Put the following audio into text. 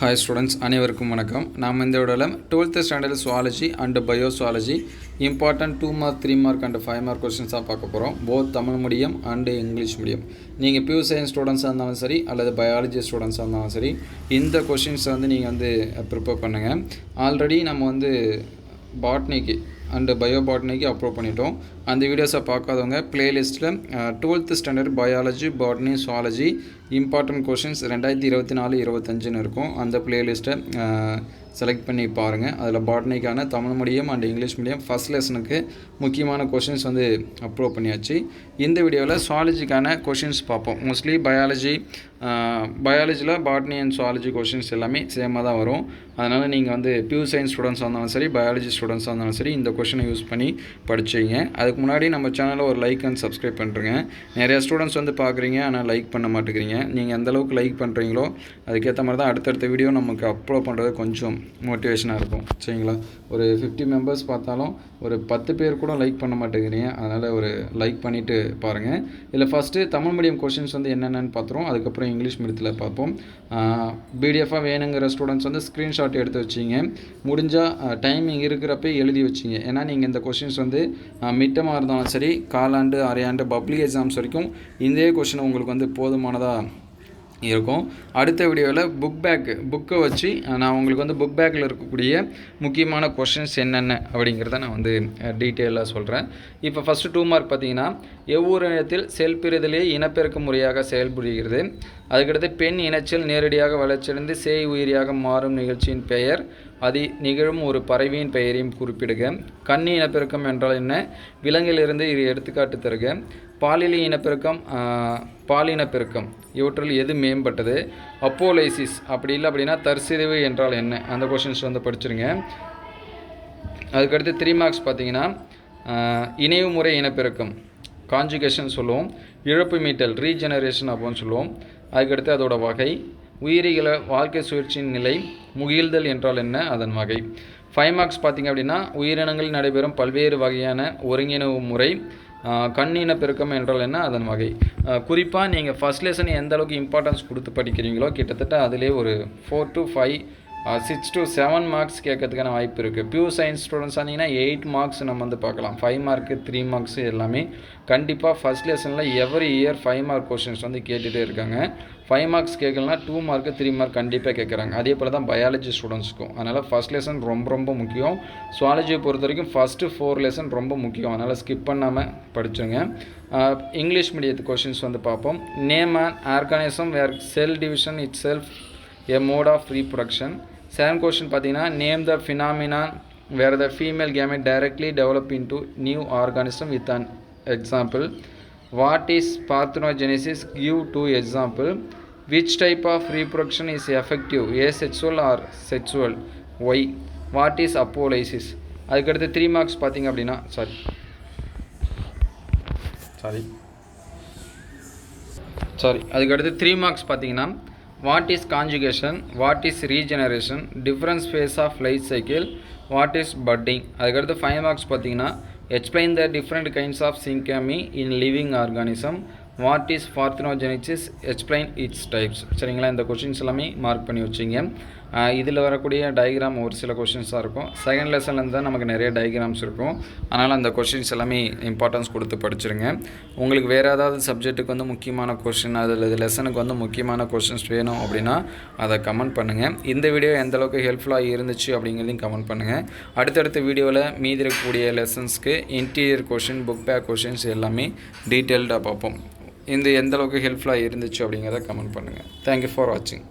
Hi students அனைவருக்கும் வணக்கம். நாம் இந்த விடலம் twelfth standard zoology and bio zoology important two mark three mark and five mark கொஸ்டின்ஸாக பார்க்க போகிறோம் both Tamil medium and English medium நீங்கள் pure science ஸ்டூடெண்ட்ஸாக இருந்தாலும் சரி அல்லது பயாலஜி ஸ்டூடெண்ட்ஸாக இருந்தாலும் சரி இந்த கொஷின்ஸை வந்து நீங்கள் வந்து ப்ரிப்பேர் பண்ணுங்கள் ஆல்ரெடி நம்ம வந்து பாட்னிக்கு அண்டு பயோ பாட்னிக்கு அப்ரூவ் பண்ணிட்டோம். அந்த வீடியோஸை பார்க்காதவங்க பிளேலிஸ்ட்டில் twelfth standard biology botany zoology important questions ரெண்டாயிரத்தி இருபத்தி நாலு இருபத்தஞ்சுன்னு இருக்கும். அந்த பிளேலிஸ்ட்டை செலக்ட் பண்ணி பாருங்கள் அதில் பாட்னிக்கான Tamil medium and English medium first லெசனுக்கு முக்கியமான கொஷின்ஸ் வந்து அப்ரூவ் பண்ணியாச்சு. இந்த வீடியோவில் சுவாலஜிக்கான கொஷின்ஸ் பார்ப்போம். மோஸ்ட்லி பயாலஜி பயாலஜியில் பாட்னி அண்ட் சுவாலஜி கொஷின்ஸ் எல்லாமே சேமாக தான் வரும். அதனால் நீங்கள் வந்து பியூர் சயின்ஸ் ஸ்டூடெண்ட்ஸாக இருந்தாலும் சரி பயாலஜி ஸ்டூடெண்ட்ஸாக இருந்தாலும் சரி இந்த கொஷினை யூஸ் பண்ணி படிச்சிங்க அதுக்கு முன்னாடி நம்ம சேனலில் ஒரு லைக் அண்ட் சப்ஸ்கிரைப் பண்ணுறேங்க நிறைய ஸ்டூடெண்ட்ஸ் வந்து பார்க்குறீங்க ஆனால் லைக் பண்ண மாட்டேங்கிறீங்க. நீங்கள் எந்தளவுக்கு லைக் பண்ணுறீங்களோ அதுக்கேற்ற மாதிரி தான் அடுத்தடுத்த வீடியோ நமக்கு அப்லோட் பண்ணுறது கொஞ்சம் மோட்டிவேஷனாக இருக்கும். சரிங்களா? ஒரு ஃபிஃப்டி மெம்பர்ஸ் பார்த்தாலும் ஒரு பத்து பேர் கூட லைக் பண்ண மாட்டேங்கிறீங்க. அதனால் ஒரு லைக் பண்ணிவிட்டு பாருங்கள் இதில் ஃபஸ்ட்டு தமிழ் மீடியம் கொஷின்ஸ் வந்து என்னென்னு பார்த்துருவோம். அதுக்கப்புறம் இங்கிலீஷ் மீடியத்தில் பார்ப்போம். பிடிஎஃபாக வேணுங்கிற ஸ்டூடெண்ட்ஸ் வந்து ஸ்க்ரீன்ஷாட் எடுத்து வச்சிங்க. முடிஞ்சால் டைமிங் இருக்கிறப்ப எழுதி வச்சிங்க. ஏன்னா நீங்கள் இந்த கொஷின்ஸ் வந்து மிட்டமாக இருந்தாலும் சரி காலாண்டு அரையாண்டு பப்ளிக் எக்ஸாம்ஸ் வரைக்கும் இதே கொஷின் உங்களுக்கு வந்து போதுமானதாக இருக்கும். அடுத்த வீடியோவில் புக் பேக் புக்கை வச்சு நான் உங்களுக்கு வந்து புக் பேக்கில் இருக்கக்கூடிய முக்கியமான கொஷின்ஸ் என்னென்ன அப்படிங்கிறத நான் வந்து டீட்டெயிலாக சொல்கிறேன் இப்போ ஃபஸ்ட்டு டூ மார்க் பார்த்தீங்கன்னா எவ்வொரு இடத்தில் செல்பிரிதலே இனப்பெருக்க முறையாக செயல்படுகிறது. அதுக்கடுத்து பெண் இனச்சல் நேரடியாக வளர்ச்சியடைந்து சேய் உயிரியாக மாறும் நிகழ்ச்சியின் பெயர். அது நிகழும் ஒரு பறவையின் பெயரையும் குறிப்பிடுக. கன்னி இனப்பெருக்கம் என்றால் என்ன? விலங்கிலிருந்து இது எடுத்துக்காட்டு தருக. பாலியல் இனப்பெருக்கம் பாலினப்பெருக்கம் இவற்றில் எது மேம்பட்டது? அப்போலைசிஸ் அப்படி இல்லை அப்படின்னா தற்சிதைவு என்றால் என்ன? அந்த கொஷின்ஸ் வந்து படிச்சிருங்க. அதுக்கடுத்து த்ரீ மார்க்ஸ் பார்த்தீங்கன்னா இணைவு முறை இனப்பெருக்கம். காஞ்சுகேஷன் சொல்லுவோம். இழப்பு மீட்டல் ரீஜெனரேஷன் அப்படின்னு சொல்லுவோம். அதுக்கடுத்து அதோட வகை. உயிரிகள வாழ்க்கை சுழற்சியின் நிலை முகிழ்தல் என்றால் என்ன? அதன் வகை. ஃபைவ் மார்க்ஸ் பார்த்திங்க அப்படின்னா உயிரினங்களில் நடைபெறும் பல்வேறு வகையான ஒருங்கிணைவு முறை கண்ணின பெருக்கம் என்றால் என்ன? அதன் வகை. குறிப்பாக நீங்கள் ஃபஸ்ட் லெசன் எந்த அளவுக்கு இம்பார்ட்டன்ஸ் கொடுத்து படிக்கிறீங்களோ கிட்டத்தட்ட அதிலே ஒரு four to five six to seven marks கேட்கறதுக்கான வாய்ப்பு இருக்குது பியூ சயின்ஸ் ஸ்டூடெண்ட்ஸ் ஆனீங்கன்னா எயிட் மார்க்ஸ் நம்ம வந்து பார்க்கலாம். ஃபைவ் மார்க்கு த்ரீ மார்க்ஸ் எல்லாமே கண்டிப்பாக ஃபஸ்ட் லெசனில் every year five mark questions வந்து கேட்டுகிட்டே இருக்காங்க. ஃபைவ் மார்க்ஸ் கேட்கலனா டூ மார்க்கு த்ரீ மார்க் கண்டிப்பாக கேட்குறாங்க. அதே போல் தான் பயாலஜி ஸ்டூடெண்ட்ஸ்க்கும் அதனால் ஃபஸ்ட் லெசன் ரொம்ப ரொம்ப முக்கியம். சுவாலஜியை பொறுத்த வரைக்கும் ஃபஸ்ட்டு ஃபோர் லெசன் ரொம்ப முக்கியம். அதனால் ஸ்கிப் பண்ணாமல் படிச்சுங்க இங்கிலீஷ் மீடியத்து கொஷின்ஸ் வந்து பார்ப்போம். Name and organism where cell division itself a mode of reproduction second question பார்த்தீங்கன்னா name the phenomena where the female gamete directly develop into new organism with an example what is parthenogenesis give two example which type of reproduction is effective asexual or sexual why what is apolysis அதுக்கடுத்து three marks பார்த்தீங்க அப்படின்னா sorry sorry sorry அதுக்கடுத்து three marks பார்த்தீங்கன்னா what is conjugation what is regeneration difference phase of life cycle what is budding அதுக்கடுத்து five marks பார்த்தீங்கன்னா explain the different kinds of syngamy in living organism what is parthenogenesis explain its types சரிங்களா? இந்த questions எல்லாமே mark பண்ணி வச்சிங்க. இதில் வரக்கூடிய diagram ஒரு சில கொஷின்ஸாக இருக்கும். செகண்ட் லெசன்லேருந்து தான் நமக்கு நிறைய டயக்ராம்ஸ் இருக்கும். அதனால் அந்த கொஷின்ஸ் எல்லாமே இம்பார்ட்டன்ஸ் கொடுத்து படிச்சிருங்க. உங்களுக்கு வேறு ஏதாவது சப்ஜெக்ட்டுக்கு வந்து முக்கியமான கொஷின் அதில் லெசனுக்கு வந்து முக்கியமான கொஷின்ஸ் வேணும் அப்படின்னா அதை கமெண்ட் பண்ணுங்கள் இந்த வீடியோ எந்த அளவுக்கு ஹெல்ப்ஃபுல்லாக இருந்துச்சு அப்படிங்கிறதையும் கமெண்ட் பண்ணுங்கள் அடுத்தடுத்த வீடியோவில் மீதி இருக்கக்கூடிய லெசன்ஸ்க்கு interior question book back questions எல்லாமே டீட்டெயில்டாக பார்ப்போம். இந்த எந்தளவுக்கு ஹெல்ப்ஃபுல்லாக இருந்துச்சு அப்படிங்கிறத கமெண்ட் பண்ணுங்கள் தேங்க்யூ ஃபார் வாட்சிங்